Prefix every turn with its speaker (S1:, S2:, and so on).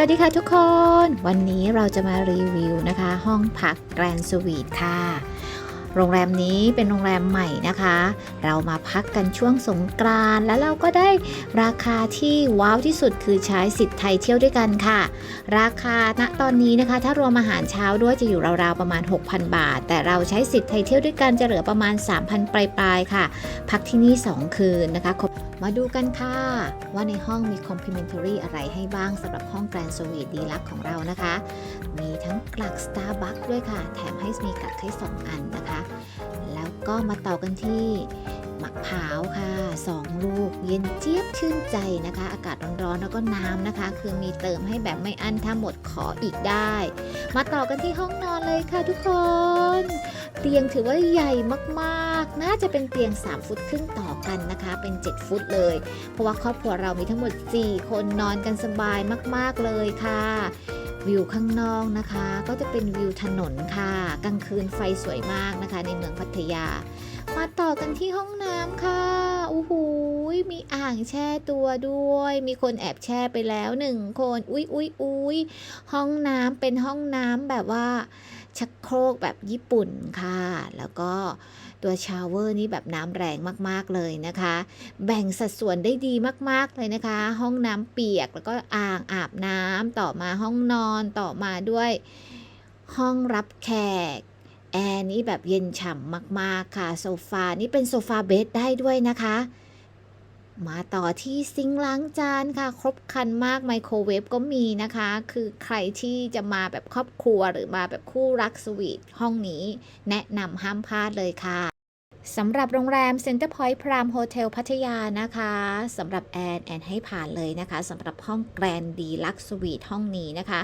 S1: วัสดีค่ะทุกคน วันนี้เราจะมารีวิวนะคะ ห้องพักแกรนด์สวีทค่ะ โรงแรมนี้เป็นโรงแรมใหม่นะคะ เรามาพักกันช่วงสงกรานต์แล้วเราก็ได้ราคาที่ว้าวที่สุดคือใช้สิทธิ์ไทยเที่ยวด้วยกันค่ะ ราคาณตอนนี้นะคะ ถ้ารวมอาหารเช้าด้วยจะอยู่ราวๆประมาณ 6,000 บาท แต่เราใช้สิทธิ์ไทยเที่ยวด้วยกันจะเหลือประมาณ 3,000 ปลายๆค่ะ พักที่นี่ 2 คืนนะคะมาดูกันค่ะ ว่าในห้องมี complimentary อะไรให้บ้างสำหรับห้องแกรนด์สวีทดีลักของเรานะคะ มีทั้งกลัก Starbucks ด้วยค่ะ แถมให้มีกลักให้ 2 อันนะคะแล้วก็มาต่อกันที่มะพร้าวค่ะ 2 ลูก เย็นเจี๊ยบชื่นใจนะคะ อากาศร้อนๆแล้วก็น้ำนะคะ คือมีเติมให้แบบไม่อั้นถ้าหมดขออีกได้ มาต่อกันที่ห้องนอนเลยค่ะทุกคน เตียงถือว่าใหญ่มากๆ น่าจะเป็นเตียง 3 ฟุตครึ่งต่อกันนะคะ เป็น 7 ฟุตเลย เพราะว่าครอบครัวเรามีทั้งหมด 4 คนนอนกันสบายมากๆเลยค่ะ วิวข้างนอกนะคะ ก็จะเป็นวิวถนนค่ะ กลางคืนไฟสวยมากนะคะ ในเมืองพัทยา มาต่อกันที่ห้องน้ำค่ะโอ้โหมีอ่างแช่ตัวด้วย มีคนแอบแช่ไปแล้วหนึ่งคน อุ้ยอุ้ยอุ้ยห้องน้ำเป็นห้องน้ำแบบว่า ชักโครกแบบญี่ปุ่นค่ะ แล้วก็ตัวชาวเวอร์นี่แบบน้ำแรงมากๆเลยนะคะ แบ่งสัดส่วนได้ดีมากๆเลยนะคะ ห้องน้ำเปียกแล้วก็อ่างอาบน้ำต่อมาห้องนอนต่อมาด้วยห้องรับแขกแอร์นี่แบบเย็นฉ่ำมาก ๆ ค่ะ โซฟานี่เป็นโซฟาเบดได้ด้วยนะคะ มาต่อที่ซิงล้างจานค่ะ ครบคันมากไมโครเวฟก็มีนะคะ คือใครที่จะมาแบบครอบครัวหรือมาแบบคู่รักสวีทห้องนี้ แนะนำห้ามพลาดเลยค่ะสำหรับโรงแรม Center Point Prime Hotel พัทยานะคะสำหรับแอน แอนให้ผ่านเลยนะคะสำหรับห้องแกรนดีลักสวีทห้องนี้นะคะ